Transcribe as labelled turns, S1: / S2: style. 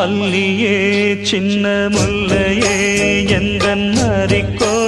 S1: மல்லியே சின்ன முல்லையே எந்த மறிக்கோ